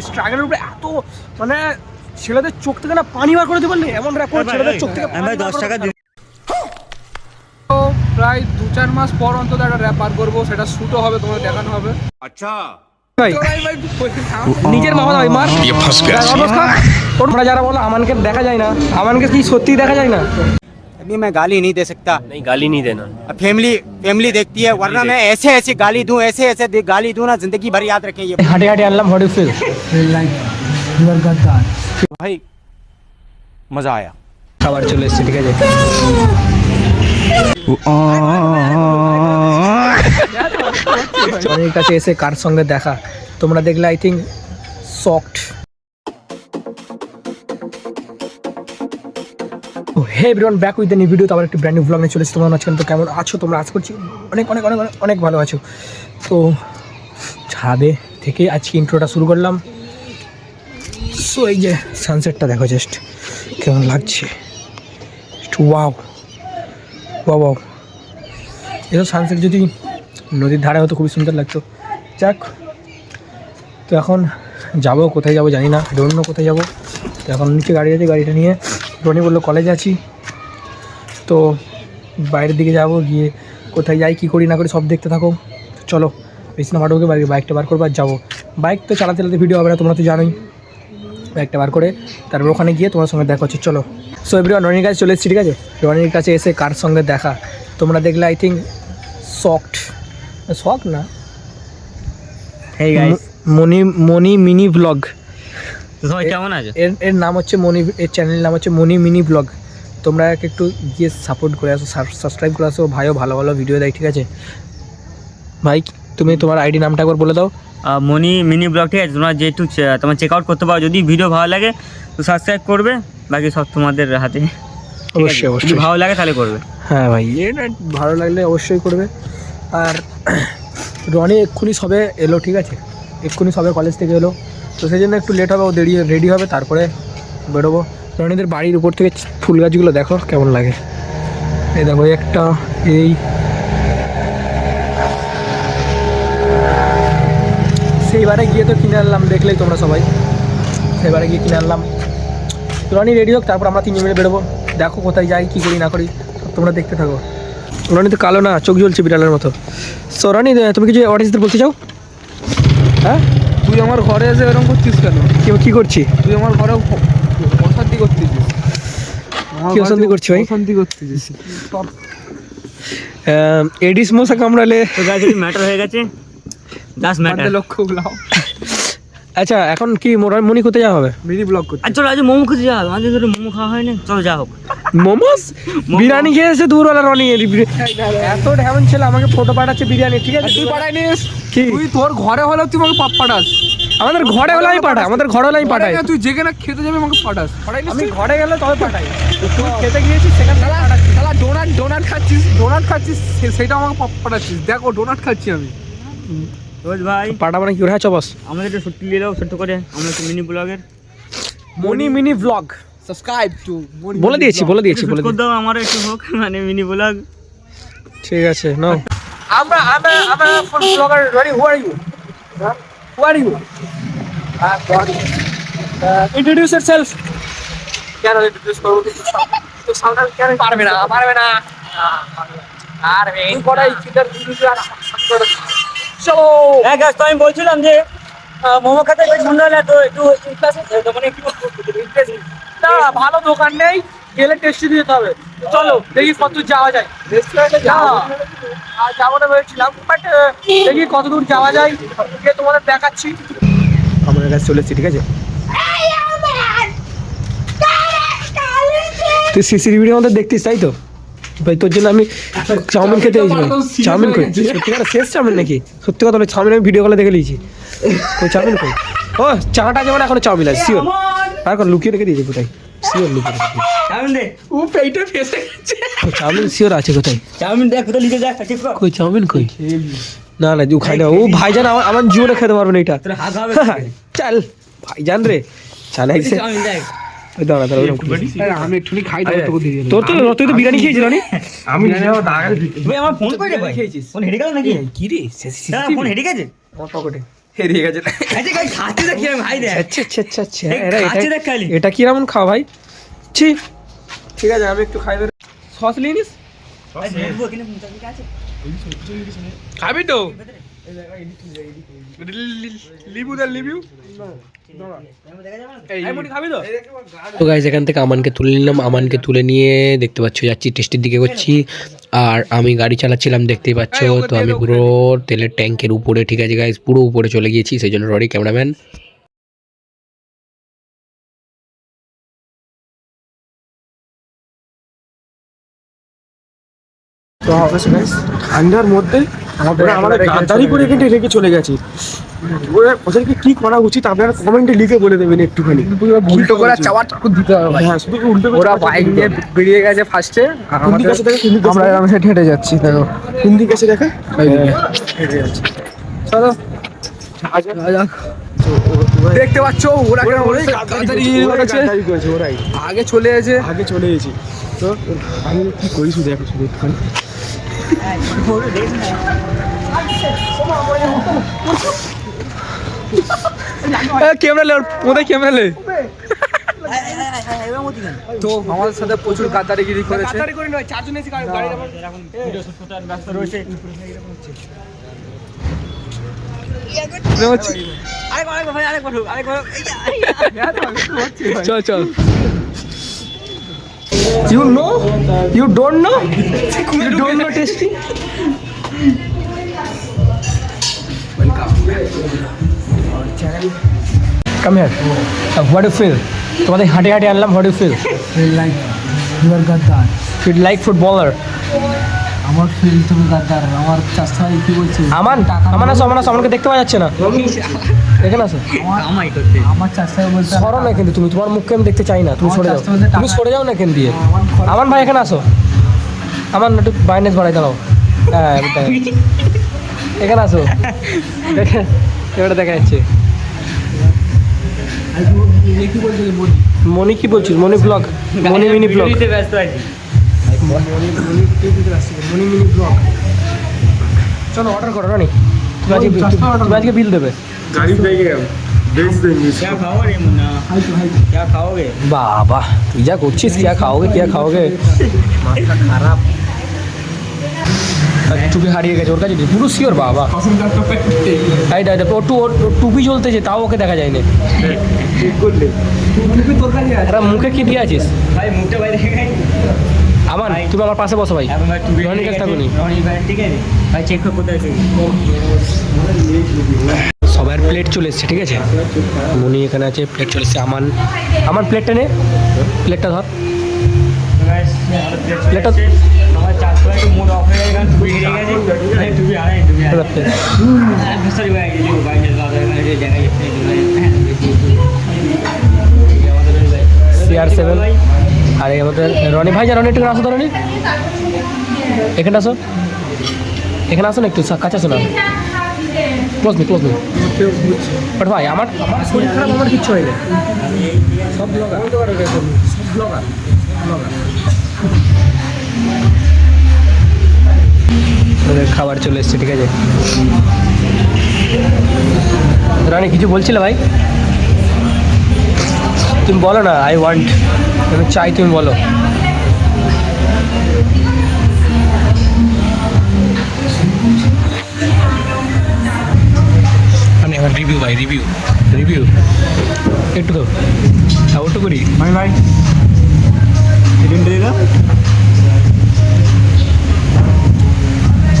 স্ট্রাগলের উপরে এত মানে ছেলেদের চোখ থেকে না পানি বার করে দেবেন না? এমন র্যাপ করে ছেলেদের চোখ থেকে আমি ভাই দশ টাকা দিই তো প্রায় দু চার মাস পর অন্তত একটা র্যাপ বার করব সেটা শ্যুটও হবে তোমার দেখানো হবে। ভাই নিজের মামা ভাই মার তোমরা যারা বলো আমানকে দেখা যায় না। আমানকে কি সত্যি দেখা যায় না? अभी मैं गाली नहीं दे सकता नहीं गाली नहीं देना अब फैमिली फैमिली देखती है वरना मैं ऐसे ऐसे गाली दूं ऐसे ऐसे दे- गाली दूं ना जिंदगी भर याद रखें ये হাঁটে হাঁটে আনলাম হট ফিল भाई मजा आया খাবার চলে এসছে ঠিক আছে অনেক কাছে এসে কার সঙ্গে দেখা তোমরা দেখলে I think soft hey everyone back with new video তো আবার একটি ব্র্যান্ড নিউ ব্লগ নিয়ে চলেছি তোমরা আজকে তো কেমন আছো? তোমরা আজ করছি অনেক অনেক অনেক, অনেক- ভালো আছো। তো ছাদে থেকে আজকে ইন্ট্রোটা শুরু করলাম। সো এই যে সানসেটটা দেখো জাস্ট কেমন লাগছে। ওয়াও ওয়াও ওয়াও এসব সানসেট যদি নদীর ধারে হতো, খুবই সুন্দর লাগতো। যাক, তো এখন যাব, কোথায় যাব জানি না। অন্য কোথায় যাব। তো এখন নিচে গাড়ি আছে, গাড়িটা নিয়ে। রনি বলল কলেজে আছি। তো বাইরের দিকে যাব গিয়ে কোথায় যাই কী করি না করি সব দেখতে থাকো। চলো বেশি না মাঠকে বাইকটা বার করব আর যাব। বাইক তো চালাতে চালাতে ভিডিও হবে না তোমরা তো জানোই। বাইকটা বার করে তারপর ওখানে গিয়ে তোমার সঙ্গে দেখা হচ্ছে। চলো। সো এভরিওয়ান রনির কাছে চলে এসেছি ঠিক আছে? রনির কাছে এসে কার সঙ্গে দেখা? তোমরা দেখলে আই থিঙ্ক সফট শখ না? Hey guys Moni Moni mini vlog কেমন আছো? এর এর নাম হচ্ছে মনি এর চ্যানেলের নাম হচ্ছে মনি মিনি ব্লগ তোমরা একে একটু গিয়ে সাপোর্ট করে আসো সাবস্ক্রাইব করে আসো। ভাইও ভালো ভালো ভিডিও দেয় ঠিক আছে? ভাই তুমি তোমার আইডি নামটা একবার বলে দাও। মনি মিনি ব্লগ ঠিক আছে? তোমরা যেহেতু তোমার চেক আউট করতে পারো। যদি ভিডিও ভালো লাগে তো সাবস্ক্রাইব করবে। বাকি সব তোমাদের হাতে? অবশ্যই যদি অবশ্যই। ভালো লাগে তাহলে করবে। হ্যাঁ ভাই। এটা ভালো লাগলে অবশ্যই করবে। আর রনি এক্ষুনি সবে এলো ঠিক আছে? এক্ষুনি সবে কলেজ থেকে এলো। তো সেই জন্য একটু লেট হবে ও দেরি রেডি হবে তারপরে বেরোবো। রনিদের বাড়ির উপর থেকে ফুল গাছগুলো দেখো কেমন লাগে। এই দেখো একটা এই। সেইবারে গিয়ে তো কিনে আনলাম দেখলেই তোমরা সবাই। সেইবারে গিয়ে কিনে আনলাম। রনি রেডি হোক তারপর আমরা তিনজন মিলে বেরোবো। দেখো কোথায় যাই কী করি না করি তোমরা দেখতে থাকো। রনি তো কালো না চোখ জ্বলছে বিড়ালের মতো। সো রনি তুমি কিছু অডিয়েন্সদের বলতে চাও? হ্যাঁ? তুই আমার ঘরে এসে এরকম করছিস কেন? কেউ কী করছি? তুই আমার ঘরে হ- অশান্তি করতেছিস আমার কি অশান্তি করছি ভাই? অশান্তি করতেছিস এডিস মশা কামড়ালে তো ম্যাটার হয়ে গেছে। জাস্ট ম্যাটার লক্ষ্য গুলাও। আচ্ছা এখন কি মোরা- মনি কোথায় যাওয়া হবে? মিনি ব্লগ করছিস আর চলো আজ মোমো খেতে যাও আজ ধরে মোমো খাওয়া হয় না চলো যা হোক। মোমোস? বিরিয়ানি খেয়েছে দূরওয়ালা রনি এত ঢেমন ছেলে আমাকে ফটো পাঠাচ্ছে বিরিয়ানি ঠিক আছে? তুই পাঠাই নিস। কি? তুই তোর ঘরে হলেও তুই আমাকে পাপ পাঠাস। আমাদের ঘরে হলে আমি পাঠাই আমাদের ঘরে হলে আমি পাঠাই। তুই যেখানে খেতে যাবি আমাকে পাঠাস। পাঠাই আমি তুই? ঘরে গেলে তবে পাঠাই। তুই খেতে গিয়েছিস সেখানে। শালা ডোনাট ডোনাট খাচ্ছিস ডোনাট খাচ্ছিস সে- সেটা আমাকে পাপ পাঠাচ্ছিস। দেখো ডোনাট খাচ্ছি আমি। রোজ ভাই। পাঠাবো না কি করে চ বস? আমাদের একটু সত্যি দিয়ে দাও ছোট্ট করে। আমরা একটু মিনি ব্লগের Moni mini vlog subscribe to বলে দিয়েছি বলে দিয়েছি বলে দাও আমার একটু হোক মানে মিনি ব্লগ ঠিক আছে নো আমরা আমরা আমরা full blogger ready who are you who are you introduce yourself কেন ইন্ট্রোডিউস করব তো সাউন্ড কেন পারবে না পারবে না। করাই চিটার চলো। হ্যাঁ গাছ তো আমি বলছিলাম যে মোমো খেতে বেশ সুন্দর হলে তো একটু মানে একটু ইন্টারেস্ট ভালো দোকান নেই গেলে টেস্টি দিতে হবে। চলো দেখি কত দূর যাওয়া যায়। রেস্টুরেন্টে যাওয়া আর যাব না ভেবেছিলাম বাট দেখি কত দূর যাওয়া যায় গিয়ে তোমাদের দেখাচ্ছি। আমার কাছে চলে এসেছি ঠিক আছে? তুই সিসিটিভির মধ্যে দেখতিস তাই তো? ভাই তোর জন্য আমি চাউমিন খেতে এসেছি ভাই। চাউমিন কই? সত্যি কথা শেষ চাউমিন নাকি? সত্যি কথা বলে চাউমিন আমি ভিডিও কলে দেখে নিয়েছি। কই চাউমিন কই? ও চাটা যেমন এখন চাউমিন আছে শিওর আর কোন লুকিয়ে রেখে দিয়েছি কোথায়? শিওর লুকিয়ে রেখে দিয়েছি চাউমিন দে। ও পেটে ফেসে গেছে। চাউমিন শিওর আছে কোথায়? চাউমিন দেখ কোথাও লিখে দেখ ঠিক কই চাউমিন কই? না না ও খাই না। ও ভাইজান আমার আমার জীবনে খেতে পারবে না এটা তোর হাত হবে। চল। ভাইজান রে চাল একসে চাউমিন দেখ। দাঁড়া দাঁড়া আমি একটুখানি খাই তোর তো তুই তো বিরিয়ানি খেয়েছিস নি আমি ভাই আমার ফোন কই ভাই? খেয়েছিস? ফোন হেডে গেল নাকি? কি রে? ফোন হেডে গেছে? আমার পকেটে হেরিয়ে গেছে। আচ্ছা খাচ্ছে দেখ কিরম ভাই দেখ। আচ্ছা আচ্ছা আচ্ছা আচ্ছা। এটা খাওয়া ভাই? ছি ঠিক আছে আমি একটু খাই সস নিয়ে নিস। খাবি তো। তো? তো গাইজ এখান থেকে আমানকে তুলে নিলাম। আমানকে তুলে নিয়ে দেখতে পাচ্ছ যাচ্ছি টেস্টের দিকে করছি। আর আমি গাড়ি চালাচ্ছিলাম দেখতেই পাচ্ছ। তো আমি পুরো তেলের ট্যাঙ্কের উপরে ঠিক আছে গাইজ পুরো উপরে চলে গিয়েছি। সেই জন্য রডি ক্যামেরাম্যান। তো guys, ঠান্ডার মধ্যে আমাদের গাদ্দারি করে কিন্তু রেখে চলে গেছে। ওদেরকে কি করা উচিত আপনারা কমেন্টে লিখে বলে দেবেন একটুখানি। উল্টো করে দিতে হবে হ্যাঁ শুধু উল্টো ওরা বাইক নিয়ে বেরিয়ে গেছে ফার্স্টে কোন দিকে আছে দেখো, আছে আমরা দেখো। হেঁটে যাচ্ছি দেখো। কোন দিকে দেখা? চলো। দেখতে পাচ্ছ ওরা কেন আগে চলে এসে আগে চলে গেছি। তো আমি কি করি শুধু দেখো শুধু ক্যামেরা লে ওদের ক্যামেরা লে। তো আমাদের সাথে প্রচুর গাদ্দারিগিরি করেছে। চল চল। You know? You don't know? You don't know tasty? Come here. Uh, what do you feel? তোমাদের হাঁটে হাঁটে আনলাম what you feel like your গাদ্দার feel like footballer আমার ফিল তুমি গাদ্দার আমার চাষা কি বলছে? আমান আমান আসো আমান আসো আমাকে দেখতে পাওয়া যাচ্ছে না। এখানে আসো। কামাই করতে। আমার চাষা বলছে সরো না কিন্তু তুমি তোমার মুখকে আমি দেখতে চাই না তুমি সরে যাও। তুমি সরে যাও না এখান দিয়ে। আমার আমান ভাই এখানে আসো। আমার একটু বাইনেস বাড়াই দাঁড়াও। হ্যাঁ এখানে আসো। দেখে এবারে দেখা যাচ্ছে। কি বলছে? বলি মনি কি বলছিস Moni vlog Moni mini vlog ব্যস্ত আছি মনি মিনি ব্লগ চলো অর্ডার করো রানি। তুমি আজকে বিল দেবে। গাড়ি দেখে বাবা তুই যা করছিস কিয়া খাওগে কিয়া খাওগে? খারাপ। টুপি হারিয়ে গেছে ওর কাছে পুরো শিওর বাবা? হাইট হাইট ও টু টুপি জ্বলতেছে তাও ওকে দেখা যায় যায়নি মুখে কি দিয়ে আছিস? ভাই মুখে বাইরে আমান তুমি আমার পাশে বসো ভাই। এখন ভাই টুপি রনি ঠিক কাজটা আছে? করি রনি ভাই ঠিক আছে? ভাই চেক করে কোথায় আছে? সবার প্লেট চলে এসছে ঠিক আছে? মনি এখানে আছে প্লেট চলে এসছে আমান। আমার প্লেটটা নে। প্লেটটা ধর। প্লেটটা সিআর সেভেন আর আমাদের রনি, ভাই যা, রনি, একটু আসো তো, রনি। এখানে আসো। এখানে আসো না একটু কাছে আসো না। ক্লোজ মি বাট ভাই আমার শরীর খারাপ আমার কিচ্ছু হয়নি। সব ব্লগার সব ব্লগার ওদের খাবার চলে এসছে, ঠিক আছে। রানি, কিছু বলছিলে ভাই? তুমি বলো না আই ওয়ান্ট আমি চাই তুমি বলো। মানে আমার রিভিউ ভাই রিভিউ রিভিউ একটু তো হ্যাঁ ওটু করি। ভাই ভাই।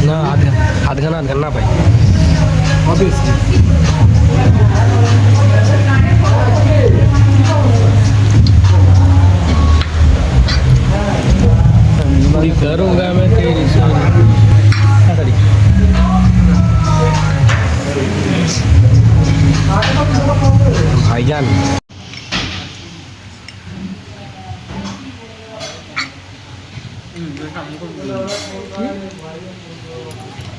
না আধ আধ ঘণ্টা আধ ঘণ্টা পাই पूरी करूंगा मैं तेरी शान ताड़ी भाईजान খেতে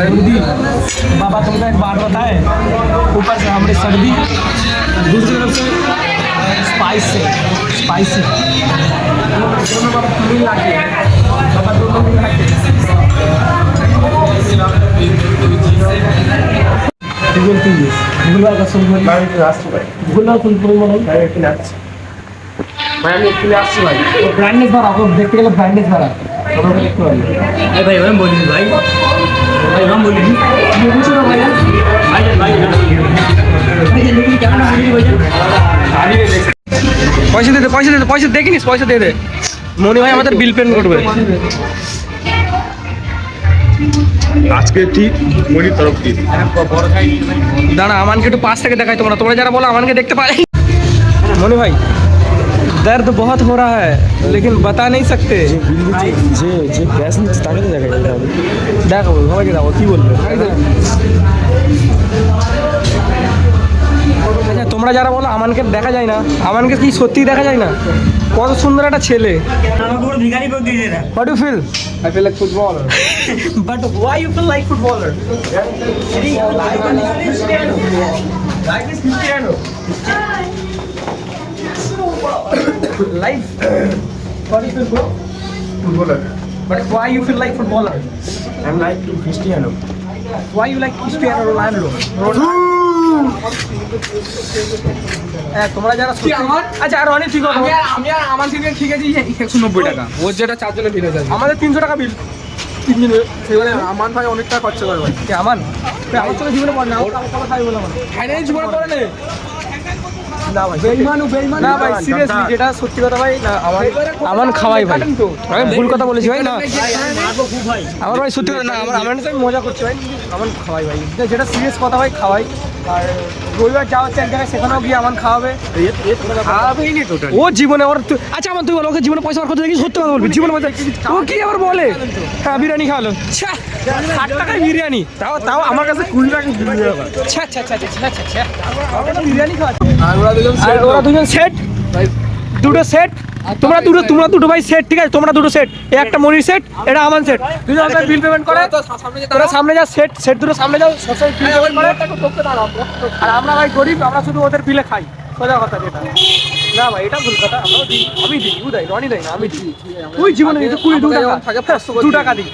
सर्दी बाबा तुमको एक बात बताए ऊपर से हमारी सर्दी दूसरी तरफ से स्पाइस से स्पाइसी दोनों बाबा मिल लाके बाबा दोनों मिल लाके गूगल तुम गूगल का सुन गूगल का सुन तुम बोलो ভাই আমি এক্ষুনি আসছি ভাই ব্র্যান্ডনেস বাড়া দেখতে গেলে ব্র্যান্ডনেস বাড়া তোমরা দেখতে পারবে এই ভাই ওরম বলিস ভাই ভাই ওরম বলিস বুঝছ না ভাইয়া ভাই ভাই ভাই দেখি কেমন বলিস ভাই পয়সা দে দে পয়সা দে দে পয়সা দেখিনিস পয়সা দিয়ে দে। মনি ভাই আমাদের বিল পেমেন্ট করবে। আজকে ঠিক মনির তরফ দিয়ে। দাঁড়া আমানকে একটু পাশ থেকে দেখাই তোমরা। তোমরা যারা বলো আমানকে দেখতে পারে। মনি ভাই दर्द बहुत हो रहा है लेकिन बता नहीं सकते যে যে গ্যাস নিচ্ছে তাকে তো দেখা যায় দেখো সবাইকে দেখো কি বলবে আচ্ছা তোমরা যারা বলো আমানকে দেখা যায় না আমানকে কি সত্যি দেখা যায় না কত সুন্দর একটা ছেলে আমাকে পুরো ভিখারি করে দিয়েছে না what you feel I feel like football. But why you feel like footballer? Life is Cristiano. Life. What do you feel, bro? Footballer But why you feel like footballer? I like to Cristiano Why you like Cristiano Ronaldo? হ্যাঁ তোমরা যারা আমার? আচ্ছা আর অনেক ঠিক আমি আমি আর আমার থেকে ঠিক আছে একশো নব্বই টাকা। ওর যেটা চারজনে বিল আছে। আমাদের তিনশো টাকা বিল তিন দিন সেখানে আমান ভাই অনেক টাকা খরচা করে। ভাই কি আমার চলে জীবনে পড় না। খাই বলে আমার জীবনে পড়ে নেই না ভাই বেইমানু বেইমান। না ভাই সিরিয়াসলি যেটা সত্যি কথা ভাই না আমার আমার খাওয়াই ভাই। আমি ভুল কথা বলেছি ভাই না। আমার ভাই। সত্যি কথা না আমার আমার মজা করছি ভাই। আমার খাওয়াই ভাই। যেটা সিরিয়াস কথা ভাই খাওয়াই। আর রবিবার যাওয়া হচ্ছে এক জায়গায় সেখানেও গিয়ে আমার খাওয়াবে। খাওয়াবেই নি টোটাল ও জীবনে ওর তুই- আচ্ছা আমার তুই বলো ওকে জীবনে পয়সা বার করতে দেখি সত্যি কথা বলবি। জীবনে পয়সা ও কি আবার বলে? হ্যাঁ বিরিয়ানি খাওয়ালো ছ্যা, ষাট টাকায় বিরিয়ানি। তাও তাও আমার কাছে কুড়ি টাকা বিরিয়ানি ছ্যা ছ্যা ছ্যা ছ্যা ছ্যা ছ্যা আমার কাছে বিরিয়ানি খাওয়াচ্ছে আর ওরা দুজন আর ওরা দুজন সেট দুটো সেট তোমরা দুটো তোমরা দুটো ভাই সেট ঠিক আছে? তোমরা দুটো সেট একটা মনির সেট এটা আমার সেট দুজন আমাদের বিল পেমেন্ট করে। তো সামনে যে তোরা সামনে যা সেট সেট দুটো সামনে যাও সবসময় বিল পেমেন্ট করে। আর আমরা ভাই গরিব আমরা শুধু ওদের বিলে খাই। সোজা কথা যেটা। না ভাই এটা ভুল কথা। আমরাও দিই আমি দিই ও দেয় রনি দেয় না আমি দিই। তুই জীবনে দিই কুড়ি দু টাকা। থাকে পাঁচশো দু টাকা দিই।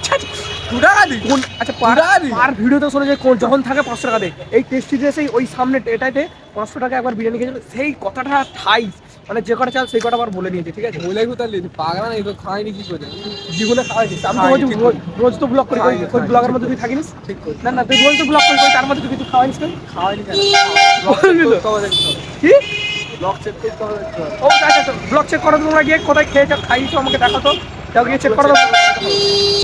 দু টাকা দিই? কোন আচ্ছা পার দিই? পার ভিডিওতে শোনা যায় কোন- যখন থাকে পাঁচশো টাকা দেয় এই টেস্টি ড্রেসেই ওই সামনে এটাতে পাঁচশো টাকা একবার বিরিয়ানি খেয়েছিল। সেই কথাটা ঠাই মানে যে কটা চাল সেই কটা আবার বলে নিয়েছে ঠিক আছে? বলে লিখি পাগলা না এই তো খাইনি কি করে? জীবনে খাওয়াই দিস আমি তো খাইনি, রোজ তো ব্লগ করি ওই ব্লগের মধ্যে তুই থাকিস? ঠিক না না তুই রোজ তো ব্লগ করি তার মধ্যে তুই কিছু খাওয়াইস কেন? খাওয়াইনি কেন? তো? কি? ব্লগ চেক করতে হবে ও আচ্ছা আচ্ছা ব্লগ চেক করো তোমরা গিয়ে কোথায় খেয়েছো খাইছো আমাকে দেখাতো তাও গিয়ে চেক করো।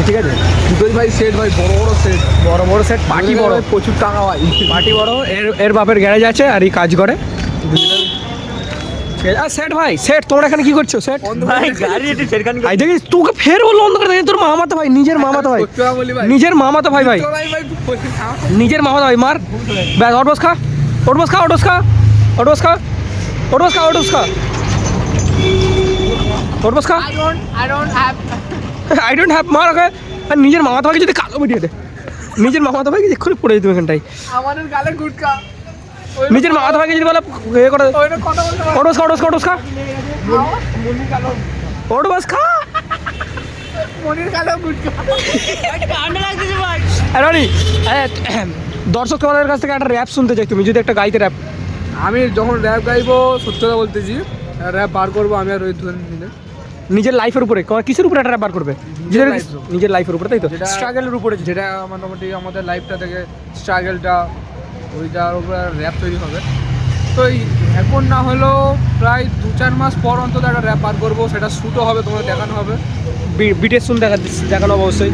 ঠিক আছে। দুটোই ভাই সেট ভাই বড় বড় সেট বড় বড় সেট পার্টি বড়। প্রচুর টাকা ভাই। পার্টি বড় এর এর বাপের গ্যারেজ আছে আর এই কাজ করে। সেট ভাই সেট তোমরা এখানে কি করছ? সেট? ভাই গাড়ি একটু ছেড়খানি আই দেখি তোকে ফের বলল অন্ধ দেখি তোর মামাতো ভাই নিজের মামাতো ভাই। নিজের মামাতো ভাই ভাই। নিজের মামাতো ভাই মার। ব্যাস অটবস খা অটবস খা অটবস খা অটবস খা খা অটবস খা আই ডোন্ট হ্যাভ মার ওকে। আর নিজের মামাতো ভাইকে যদি কালো মিটিয়ে দে। নিজের মামাতো ভাইকে এক্ষুনি পড়ে দিতে এখানটাই আমাদের গালে গুটকা। নিজের মামাতো ভাইকে যদি বলে এ করে খা। খা খা খা দর্শক তোমাদের কাছ থেকে একটা র্যাপ শুনতে চাই তুমি যদি একটা গাইতে র্যাপ আমি যখন র্যাপ গাইবো সত্যি কথা বলতেছি র্যাপ বার করব আমি আর রোহিত ধরে মিলে। নিজের লাইফের উপরে ক- কিসের উপরে একটা র্যাপ বার করবে? নিজের life এর উপর। নিজের লাইফের উপরে তাই তো? স্ট্রাগলের উপরে যেটা। যেটা মোটামুটি আমাদের লাইফটা থেকে স্ট্রাগলটা ওইটার উপরে র্যাপ তৈরি হবে। তো এই এখন না হলেও প্রায় দু চার মাস পর অন্তত একটা র্যাপ বার করব সেটা শ্যুটও হবে তোমাদের দেখানো হবে। বিটের শুন দেখা দেখানো হবে অবশ্যই।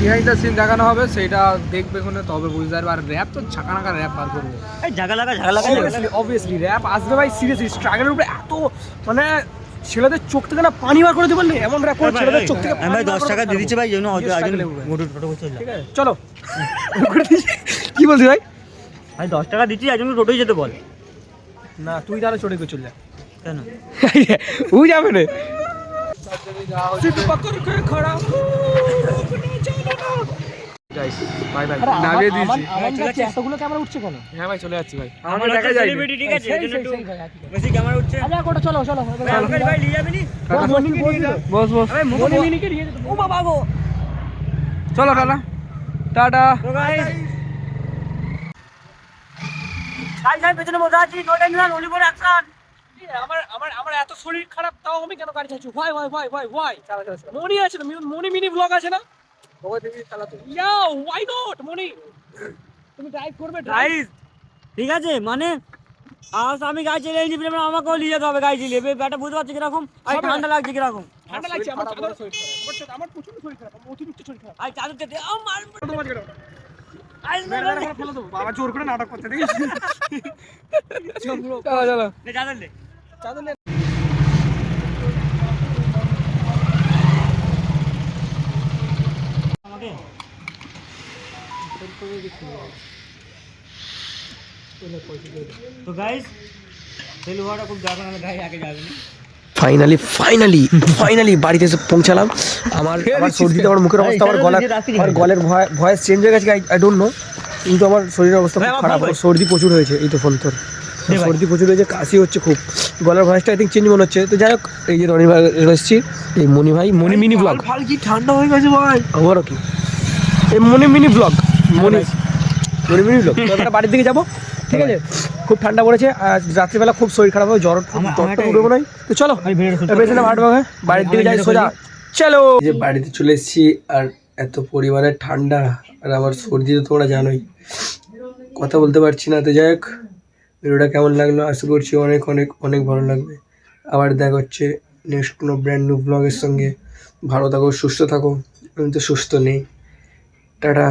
বিহাইন্ড সিন দেখানো হবে সেইটা দেখবে কোনে তবে বুঝতে পারবে। আর র্যাপ তো ছাকানাকা র্যাপ বার করব। এই জায়গা লাগা জায়গা অবভিয়াসলি র্যাপ আসবে ভাই সিরিয়াসলি স্ট্রাগলের উপরে এত মানে ছেলেদের চোখ থেকে না পানি বার করে দেবেন না? এমন র্যাপ করে ছেলেদের চোখ থেকে আমি ভাই দশ টাকা দিয়ে। দিচ্ছি ভাই যেন হয়তো চলে ঠিক আছে চলো। করে কি বলছি ভাই? আমি দশ টাকা দিচ্ছি একজন টোটোই যেতে বল। না তুই তাহলে চড়ে গিয়ে চলে কেন? ও যাবে রে। হ্যাঁ চলো খালা টাটা। সাই পেছনে বসে আছি নো টেনশন ওলি পরে অ্যাকশন আমার আমার আমার এত শরীর খারাপ তাও আমি কেন গাড়ি চালাচ্ছি? ভাই ভাই ভাই ভাই ভাই মনি আছে না মনি মিনি ব্লগ আছে না? Yeah why not Moni? তুমি ড্রাইভ করবে ড্রাইভ ঠিক আছে মানে আজ আমি গাড়ি চালিয়ে নিয়ে ফিরে আমাকেও নিয়ে যেতে হবে গাড়ি চালিয়ে। ব্যাটা বুঝতে পারছি কীরকম? আর ঠান্ডা লাগছে কীরকম? ঠান্ডা লাগছে আমার আমার প্রচণ্ড শরীর খারাপ অতিরিক্ত শরীর খারাপ। আর তেতে আমার বাবা জোর করে নাটক করতে দেখিস চলো চলো চাদর লে চাদর নে। আমাকে তো গাইস সেলু হওয়াটা খুব দরকার হলে গাড়ি আগে যাবে না ফাইনালি ফাইনালি ফাইনালি বাড়িতে এসে পৌঁছালাম। আমার আমার সর্দিতে আমার মুখের অবস্থা আমার গলার আমার গলের ভয়েস চেঞ্জ হয়ে গেছে আই ডোন্ট নো কিন্তু আমার শরীরের অবস্থা খুব খারাপ আমার সর্দি প্রচুর হয়েছে এই তো ফোন তোর। সর্দি প্রচুর হয়েছে কাশি হচ্ছে খুব। গলার ভয়েসটা আই থিঙ্ক চেঞ্জ মনে হচ্ছে। তো যাই হোক এই যে রনি ভাই এসেছি এই মনি ভাই মনি মিনি ব্লগ কি ঠান্ডা হয়ে গেছে ভাই? আমারও কি? এই Moni mini vlog Moni Moni mini vlog বাড়ির দিকে যাব। ঠিক আছে? খুব ঠান্ডা পড়েছে আর রাত্রিবেলা খুব শরীর খারাপ হবে জ্বর আমার- জ্বর তো উঠবে নয় তো চলো বাগে বাড়ির দিকে যাই সোজা। চলো। যে বাড়িতে চলে এসেছি আর এত পরিমাণে ঠান্ডা আর আমার সর্দি তো তোমরা জানোই। কথা বলতে পারছি না তো যাই হোক ভিডিওটা কেমন লাগল আশা করছি অনেক অনেক অনেক ভালো লাগবে। আবার দেখা হচ্ছে নেক্সট কোনো ব্র্যান্ড নিউ ব্লগের সঙ্গে। ভালো থাকো সুস্থ থাকো আমি তো সুস্থ নেই। টাটা।